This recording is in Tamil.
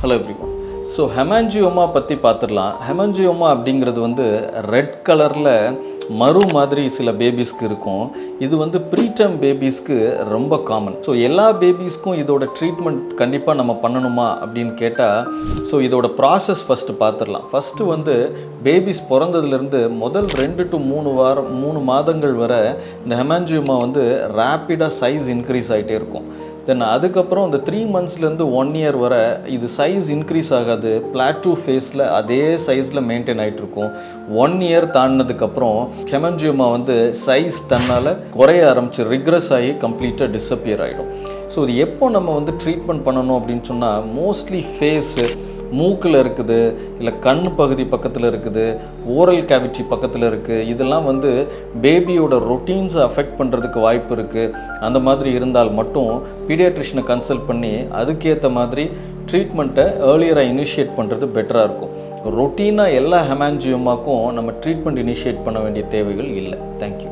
ஹலோ எவ்ரிவன் ஸோ ஹெமான்ஜியோமா பற்றி பார்த்துடலாம் ஹெமான்ஜியோமா அப்படிங்கிறது வந்து ரெட் கலரில் மறு மாதிரி சில பேபிஸ்க்கு இருக்கும். இது வந்து ப்ரீடம் பேபிஸ்க்கு ரொம்ப காமன் ஸோ எல்லா பேபிஸ்க்கும் இதோட ட்ரீட்மெண்ட் கண்டிப்பாக நம்ம பண்ணணுமா அப்படின்னு கேட்டால் ஸோ இதோட ப்ராசஸ் ஃபஸ்ட்டு பார்த்துடலாம் ஃபஸ்ட்டு வந்து பேபிஸ் பிறந்ததுலேருந்து முதல் ரெண்டு டு மூணு வாரம் மூணு மாதங்கள் வரை இந்த ஹெமான்ஜியோமா வந்து ரேப்பிடாக சைஸ் இன்க்ரீஸ் ஆகிட்டே இருக்கும். தென் அதுக்கப்புறம் அந்த த்ரீ மந்த்ஸ்லேருந்து ஒன் இயர் வரை இது சைஸ் இன்க்ரீஸ் ஆகாது. பிளாட்டூ ஃபேஸில் அதே சைஸில் மெயின்டைன் ஆகிட்ருக்கும் ஒன் இயர் தாண்டினதுக்கப்புறம் கெமஞ்சியோமா வந்து சைஸ் தன்னால் குறைய ஆரம்பிச்சு ரிக்ரஸ் ஆகி கம்ப்ளீட்டாக டிஸப்பியர் ஆகிடும் ஸோ இது எப்போ நம்ம வந்து ட்ரீட்மெண்ட் பண்ணணும் அப்படின்னு சொன்னால் மோஸ்ட்லி ஃபேஸு மூக்கில் இருக்குது இல்லை கண் பகுதி பக்கத்தில் இருக்குது ஓரல் கேவிட்டி பக்கத்தில் இருக்குது இதெல்லாம் வந்து பேபியோட ரொட்டீன்ஸை அஃபெக்ட் பண்ணுறதுக்கு வாய்ப்பு இருக்குது அந்த மாதிரி இருந்தால் மட்டும் பீடியாட்ரிஷனை கன்சல்ட் பண்ணி அதுக்கேற்ற மாதிரி ட்ரீட்மெண்ட்டை ஏர்லியராக இனிஷியேட் பண்ணுறது பெட்டராக இருக்கும். ரொட்டீனாக எல்லா ஹெமான்ஜியோமாக்கும் நம்ம ட்ரீட்மெண்ட் இனிஷியேட் பண்ண வேண்டிய தேவைகள் இல்லை. தேங்க்யூ